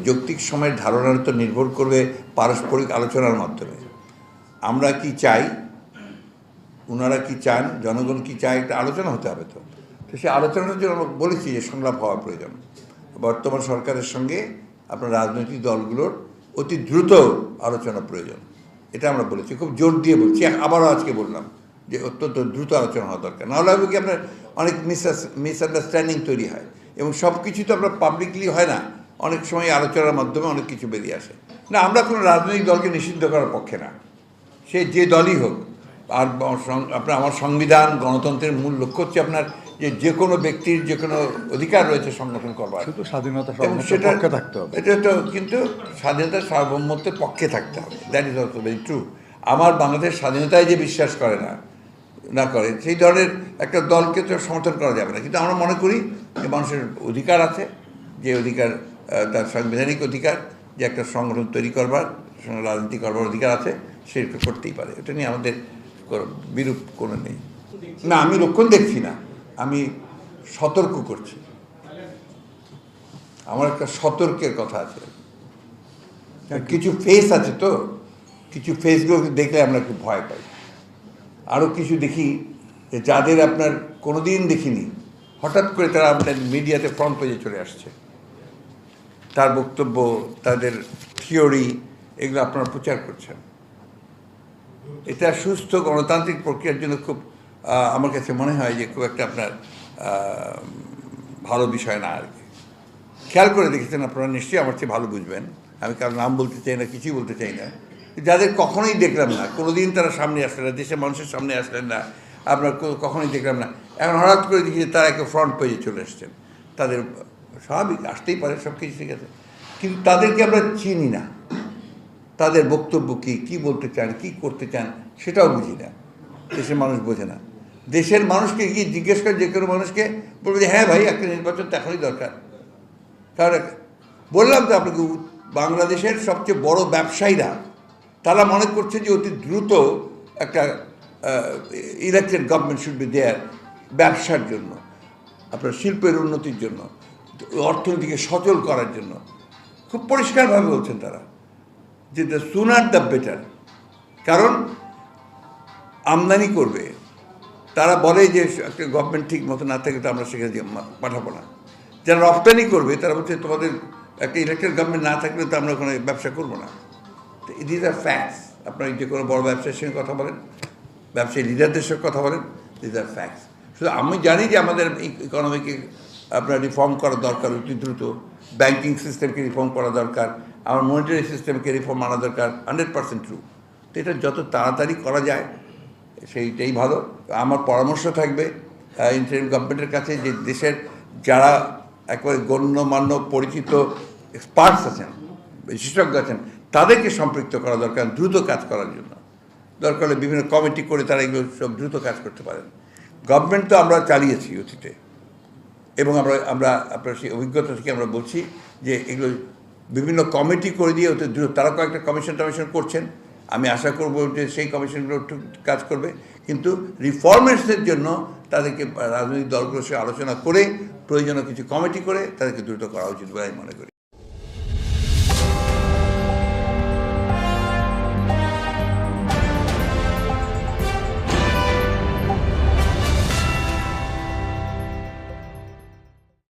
যৌক্তিক সময়ের ধারণার তো নির্ভর করবে পারস্পরিক আলোচনার মাধ্যমে। আমরা কি চাই? ওনারা কি চান? জনগণ কি চায়? একটা আলোচনা হতে হবে তো। তো সেই আলোচনার জন্য আমরা বলেছি যে সংলাপ হওয়া প্রয়োজন। বর্তমান সরকারের সঙ্গে আপনার রাজনৈতিক দলগুলোর অতি দ্রুত আলোচনা প্রয়োজন। এটা আমরা বলেছি। খুব জোর দিয়ে বলছি। আবারও আজকে বললাম যে অত্যন্ত দ্রুত আলোচনা হওয়া দরকার। নাহলে হবে কি আপনার অনেক মিস মিসআন্ডারস্ট্যান্ডিং তৈরি হয় এবং সব কিছু তো আপনার পাবলিকলি হয় না। অনেক সময় আলোচনার মাধ্যমে অনেক কিছু বেরিয়ে আসে। না আমরা কোনো রাজনৈতিক দলকে নিষিদ্ধ করার পক্ষে না। সে যে দলই হোক আর আপনার আমার সংবিধান গণতন্ত্রের মূল লক্ষ্য হচ্ছে আপনার যে যে কোনো ব্যক্তির যে কোনো অধিকার রয়েছে সংগঠন করবার। শুধু স্বাধীনতা সেটা থাকতে হবে। এটা তো কিন্তু স্বাধীনতার সার্বভৌমত্বের পক্ষে থাকতে হবে। That is also very true আমার বাংলাদেশ স্বাধীনতায় যে বিশ্বাস করে না না করে সেই ধরনের একটা দলকে তো সমর্থন করা যাবে না। কিন্তু আমরা মনে করি যে মানুষের অধিকার আছে যে অধিকার তার সাংবিধানিক অধিকার যে একটা সংগঠন তৈরি করবার রাজনীতি করবার অধিকার আছে সেটা করতেই পারে। এটা নিয়ে আমাদের বিরূপ কোনো নেই। না আমি লক্ষণ দেখছি না। আমি সতর্ক করছি। আমার একটা সতর্কের কথা আছে। কিছু ফেস আছে তো কিছু ফেসগুলো দেখলে আমরা একটু ভয় পাই। আরও কিছু দেখি যে যাদের আপনার কোনোদিন দেখিনি হঠাৎ করে তারা আপনার মিডিয়াতে ফ্রন্ট পেজে চলে আসছে। তার বক্তব্য, তাদের থিওরি, এগুলো আপনারা প্রচার করছেন। এটা সুস্থ গণতান্ত্রিক প্রক্রিয়ার জন্য খুব আমার কাছে মনে হয় যে খুব একটা আপনার ভালো বিষয় না আর কি। খেয়াল করে দেখেছেন আপনারা নিশ্চয়ই, আমার চেয়ে ভালো বুঝবেন। আমি কারও নাম বলতে চাই না, কিছুই বলতে চাই না। যাদের কখনোই দেখলাম না, কোনোদিন তারা সামনে আসলেন না, দেশের মানুষের সামনে আসলেন না, আপনার কখনোই দেখলাম না। এখন হঠাৎ করে দেখি তারা একটা ফ্রন্ট পেজে চলে এসছেন। তাদের স্বাভাবিক, আসতেই পারে, সব কিছু ঠিক আছে কিন্তু তাদেরকে আমরা চিনি না। তাদের বক্তব্য কী কী বলতে চান, কী করতে চান, সেটাও বুঝি না। দেশের মানুষ বোঝে না। দেশের মানুষকে গিয়ে জিজ্ঞেস করে, যে কোনো মানুষকে বলবে যে হ্যাঁ ভাই, একটা নির্বাচন তো এখনই দরকার। কারণ বললাম তো আপনাকে বাংলাদেশের সবচেয়ে বড় ব্যবসায়ীরা, তারা মনে করছে যে অতি দ্রুত একটা elected government should be there ব্যবসার জন্য, আপনার শিল্পের উন্নতির জন্য। অর্থনীতিকে সচল করার জন্য খুব পরিষ্কারভাবে বলছেন তারা যে দ্য সুনার দ্য বেটার কারণ আমদানি করবে। তারা বলে যে একটা গভর্নমেন্ট ঠিক মতো না থাকলে তো আমরা সেখানে পাঠাবো না। যারা রপ্তানি করবে, তারা বলছে তোমাদের একটা ইলেকটেড গভর্নমেন্ট না থাকলে তো আমরা ওখানে ব্যবসা করব না। তো দিজ আর ফ্যাক্টস আপনার যে কোনো বড় ব্যবসায়ীর সঙ্গে কথা বলেন, ব্যবসায়ী লিডারদের সঙ্গে কথা বলেন দিজ আর ফ্যাক্টস শুধু আমি জানি যে আমাদের ইকোনমিকে আপনার রিফর্ম করা দরকার, অতি দ্রুত। ব্যাংকিং সিস্টেমকে রিফর্ম করা দরকার আমার মনিটারি সিস্টেমকে রিফর্ম আনা দরকার হান্ড্রেড পার্সেন্ট ট্রু তো এটা যত তাড়াতাড়ি করা যায়, সেইটাই ভালো। আমার পরামর্শ থাকবে ইন্টারিম গভর্নমেন্টের কাছে যে দেশের যারা একেবারে গণ্যমান্য, পরিচিত এক্সপার্টস আছেন, বিশেষজ্ঞ আছেন, তাদেরকে সম্পৃক্ত করা দরকার দ্রুত কাজ করার জন্য। দরকার হলে বিভিন্ন কমিটি করে তারা এগুলো সব দ্রুত কাজ করতে পারেন। গভর্নমেন্ট তো আমরা চালিয়েছি অতীতে। এবং আমরা আমরা আপনার সেই অভিজ্ঞতা থেকে আমরা বলছি যে এগুলো বিভিন্ন কমিটি করে দিয়ে ওতে দ্রুত, তারা কয়েকটা কমিশন টমিশন করছেন। আমি আশা করব যে সেই কমিশনগুলো কাজ করবে। কিন্তু রিফর্মেন্সের জন্য তাদেরকে রাজনৈতিক দলগুলোর সঙ্গে আলোচনা করে, প্রয়োজনীয় কিছু কমিটি করে তাদেরকে দ্রুত করা উচিত বলে আমি মনে করি।